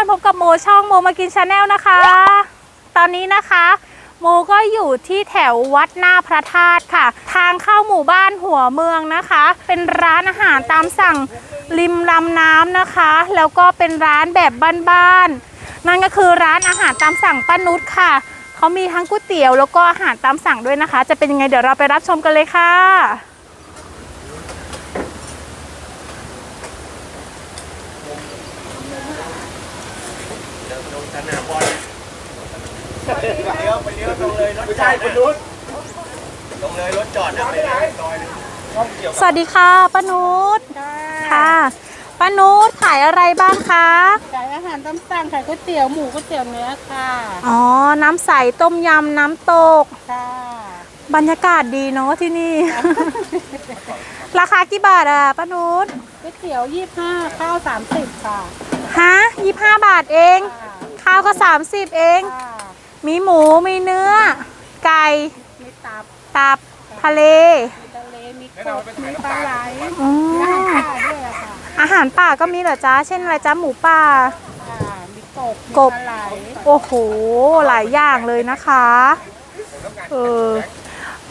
ื่อนๆพบกับโมช่องโมมากินชาแนลนะคะ ตอนนี้นะคะ โมก็อยู่ที่แถววัดหน้าพระธาตุค่ะ ทางเข้าหมู่บ้านหัวเมืองนะคะ เป็นร้านอาหารตามสั่งริมลำน้ำนะคะ แล้วก็เป็นร้านแบบบ้านๆนั่นก็คือร้านอาหารตามสั่งป้านุชค่ะเขามีทั้งก๋วยเตี๋ยวแล้วก็อาหารตามสั่งด้วยนะคะ จะเป็นยังไงเดี๋ยวเราไปรับชมกันเลยค่ะ เลี้ยวไปเลี้ยวตรงเลยรถไม่ใช่คนนู้นตรงเลยรถจอดนะไปเลยซอยหนึงห้องเกี่ยวกับสวัสดีค่ะป้านุชค่ะป้านุชขายอะไรบ้างคะขายอาหารตามสั่งขายก๋วยเตี๋ยวหมูก๋วยเตี๋ยวเนื้อค่ะอ๋อน้ำใสต้มยำน้ำตกค่ะบรรยากาศดีเนาะที่นี่ ราคากี่บาทอะป้านุชก๋วยเตี๋ยวยี่ห้าข้าวสามสิบค่ะ ฮะยี่ห้าบาทเองค่ะข้าวก็30เองค่ะมีหมู มีเนื้อ ไก่ มีตับ ตับ ทะเล มีทะเล มีกบมีปลาไหลอืมีอาหารมป่าด้วยอะค่ะอาหารป่าก็มีเหรอจ๊ะ เช่นอะไรจ๊ะ หมูป่าค่ะมีกบมีกบปลาไหลโอ้โห หลายอย่างเลยนะคะ เออ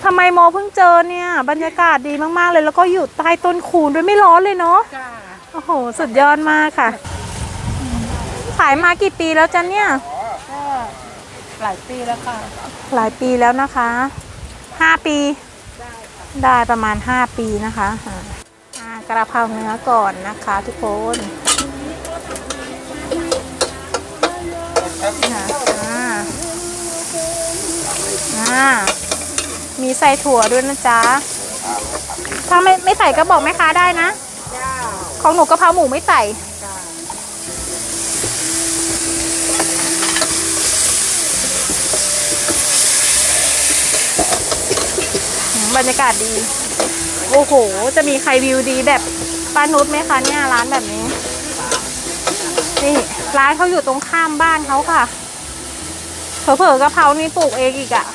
ทำไมโมเพิ่งเจอเนี่ย บรรยากาศดีมากๆเลย แล้วก็อยู่ใต้ต้นคูนด้วยไม่ร้อนเลยเนาะค่ะโอ้โห สุดยอดมากค่ะ ขายมากี่ปีแล้วจ๊ะเนี่ย ก็หลายปีแล้วค่ะ หลายปีแล้วนะคะห้าปี ได้ประมาณห้าปีนะคะอ่าอ่ากระเพราเนื้อก่อนนะคะทุกคนอ่าอ่าอ่ามีใส่ถั่วด้วยนะจ๊ะ ถ้าไม่ไม่ใส่ก็บอกแม่ค้าได้นะจ้าของหนูกะเพราหมูไม่ใส่ จ้า อืม บรรยากาศดี โอ้โห จะมีใครวิวดีแบบป้านุชไหมคะเนี่ยร้านแบบนี้ นี่ร้านเขาอยู่ตรงข้ามบ้านเขาค่ะ เผลอๆกะเพรานี่ปลูกเองอีกอะ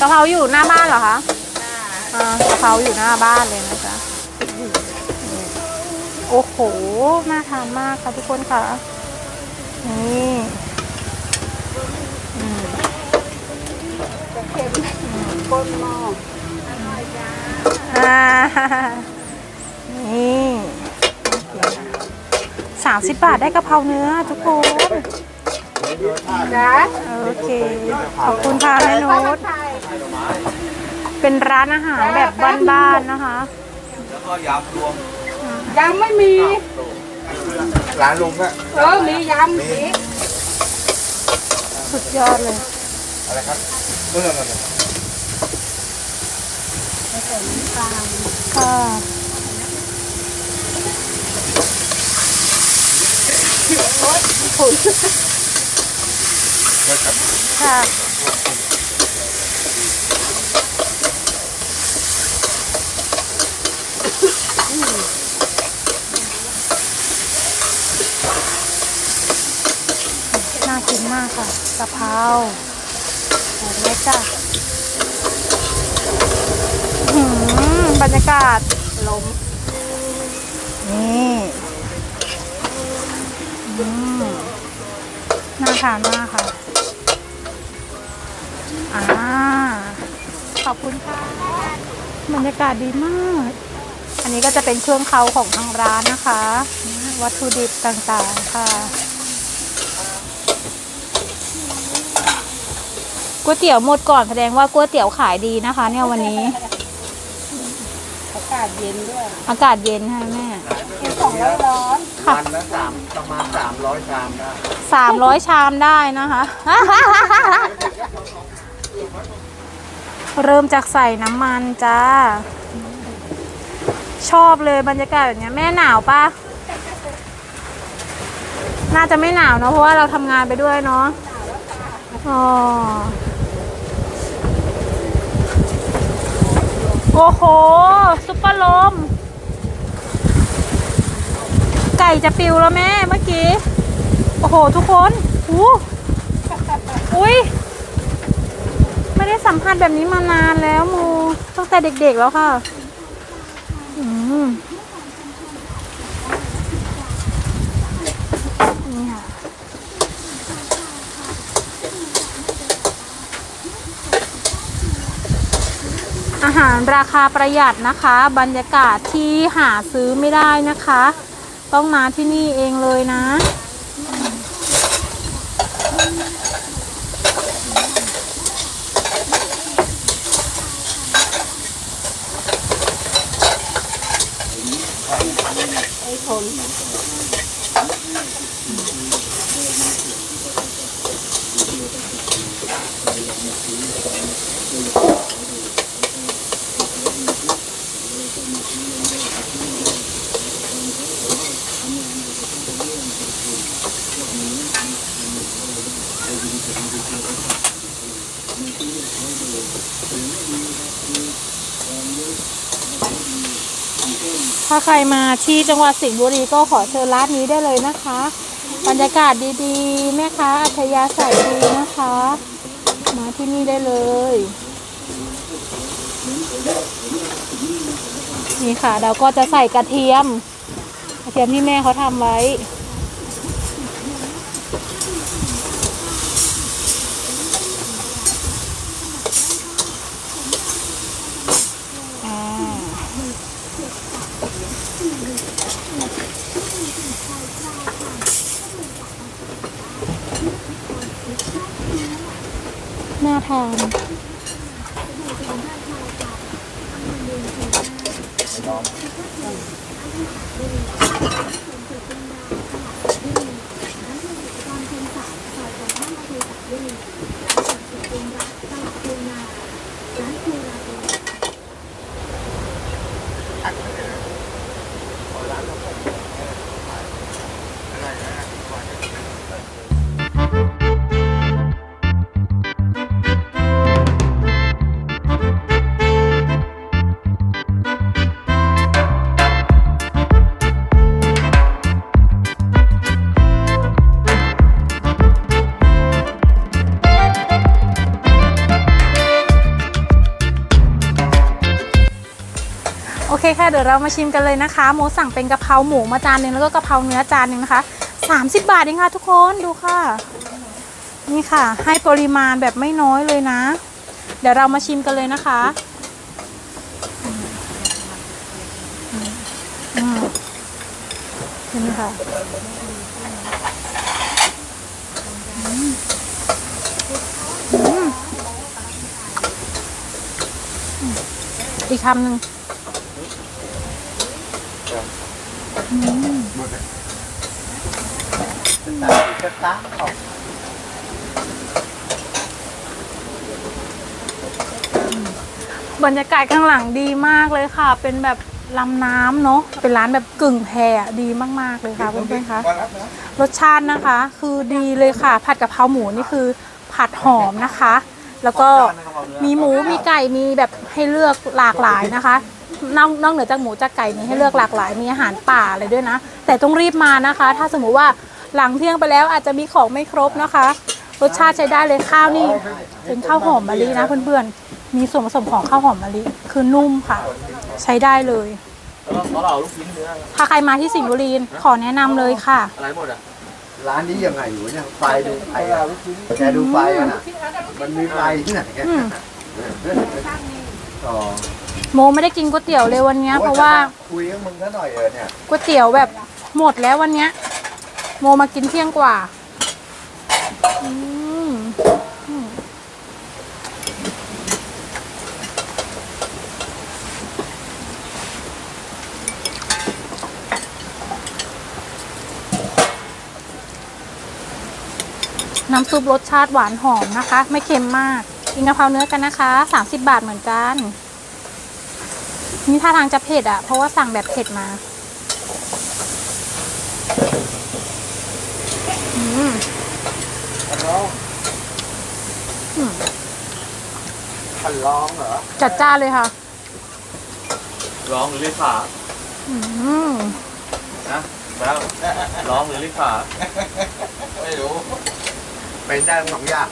กะเพราอยู่หน้าบ้านเหรอคะอ่ากะเพราอยู่หน้าบ้านเลยนะจ๊ะโอ้โห น่าทานมากค่ะทุกคนค่ะ นี่ ก้นหม้ออ่านี่สามสิบบาทได้กะเพราเนื้อทุกคนจ้าโอเค ขอบคุณค่ะแม่นุชเป็นร้านอาหารแบบบ้านๆนะคะ แล้วก็ยำรวมยังไม่มี ร้านลุงอะเออ มียำสีสุดยอดเลย อะไรครับเมื่อ กันค่ะค่ะน่ากินมากค่ะกะเพราหอมเลยจ้ะ บรรยากาศลมนี่น่าทานมากค่ะ อ่า ขอบคุณค่ะ บรรยากาศดีมาก อันนี้ก็จะเป็นเครื่องเคาของทางร้านนะคะ วัตถุดิบต่างๆค่ะก๋วยเตี๋ยวหมดก่อนแสดงว่าก๋วยเตี๋ยวขายดีนะคะ เนี่ยวันนี้ากาศเย็นด้วยอากาศเย็นใช่ไหมแม่กินของร้อนค่ะวันละสามประมาณสามร้อยชามได้สามร้อยชามได้นะคะ เริ่มจากใส่น้ำมันจ้า ชอบเลยบรรยากาศแบบเนี้ยแม่หนาวปะน่าจะไม่หนาวเนอะเพราะว่าเราทำงานไปด้วยเนาะอ๋อ อ้โห ซุปเปอร์ลม ไก่จะปิวแล้วแม่เมื่อกี้ โอ้โห ทุกคนหูอุ้ยไม่ได้สัมผัสแบบนี้มานานแล้วมูตั้งแต่เด็กๆแล้วค่ะ อืม มนี่ค่ะ อาหารราคาประหยัดนะคะ บรรยากาศที่หาซื้อไม่ได้นะคะ ต้องมาที่นี่เองเลยนะ ถ้าใครมาที่จังหวัดสิงห์บุรีก็ขอเชิญร้านนี้ได้เลยนะคะ บรรยากาศดีๆ แม่ค้าอัธยาศัยดีนะคะ มาที่นี่ได้เลยนี่ค่ะ เราก็จะใส่กระเทียม กระเทียมที่แม่เขาทำไว้ ทาน คค่ะเดี๋ยวเรามาชิมกันเลยนะคะโมสั่งเป็นกะเพราหมูมาจานหนึ่งแล้วก็กะเพราเนื้อจานหนึ่งนะคะ 30 บาทเองค่ะทุกคนดูค่ะ นี่ค่ะ ให้ปริมาณแบบไม่น้อยเลยนะ เดี๋ยวเรามาชิมกันเลยนะคะอือเห็นไหมคะอืมอืม อืมอีกคำหนึ่งจะตั้งออกบรรยากาศข้างหลังดีมากเลยค่ะ เป็นแบบลำน้ำเนาะ เป็นร้านแบบกึ่งแพอะดีมากๆเลยค่ะเพื่อนๆคะมารับนะรสชาตินะคะ คือดีเลยค่ะ ผัดกะเพราหมูนี่คือผัดหอมนะคะ แล้วก็มีหมูมีไก่มีแบบให้เลือกหลากหลายนะคะ นอกนอกเหนือจากหมูจากไก่มีให้เลือกหลากหลาย มีอาหารป่าอะไรด้วยนะ แต่ต้องรีบมานะคะ ถ้าสมมุติว่าหลังเที่ยงไปแล้วอาจจะมีของไม่ครบนะคะ รสชาติใช้ได้เลยข้าวนี่ เป็นข้าวหอมมะลินะเพื่อนๆ มีส่วนผสมของข้าวหอมมะลิคือนุ่มค่ะ ใช้ได้เลยแล้วก็เราลูกชิ้นเนื้อถ้าใครมาที่สิงห์บุรีขอแนะนำเลยค่ะ อะไรหมดอะร้านนี้ยังไงอยู่เนี่ยไฟดูไฟอะแกดูไฟกันอะมันมีไฟที่ไหนกันอืมอ๋อ โมไม่ได้กินก๋วยเตี๋ยวเลยวันเนี้ยเพราะว่าคุยกับมึงซะหน่อยเออเนี่ยก๋วยเตี๋ยวแบบหมดแล้ววันเนี้ย โมมากินเที่ยงกว่าอืมอืมน้ำซุปรสชาติหวานหอมนะคะ ไม่เค็มมากกินกะเพราเนื้อกันนะคะ 30 บาทเหมือนกัน นี่ท่าทางจะเผ็ดอะเพราะว่าสั่งแบบเผ็ดมาอืมขันร้องอืมขันร้องเหรอ จัดจ้านเลยค่ะ ร้องหรือเรียกขาอืมนะแล้วร้องหรือเรียกขาไม่รู้ เป็นได้สองอย่าง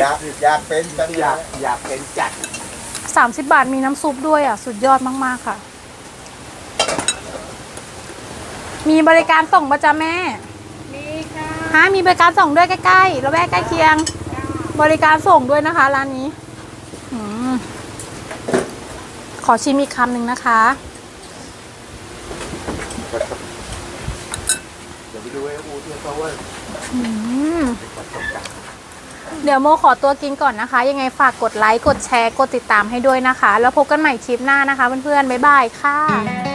อยากอยากเป็นจังอยากอยากเป็นจัด 30 บาทมีน้ำซุปด้วยอะ สุดยอดมาก ๆ ค่ะ มีบริการส่งประจ๊าแม่ มีค่ะฮะมีบริการส่งด้วยใกล้ๆระแวกใกล้เคียง บริการส่งด้วยนะคะร้านนี้ขอชิมอีกคำหนึ่งนะคะอืม เดี๋ยวโมขอตัวกินก่อนนะคะ ยังไงฝากกดไลค์ กดแชร์ กดติดตามให้ด้วยนะคะ แล้วพบกันใหม่คลิปหน้านะคะเพื่อนๆ บ๊ายบายค่ะ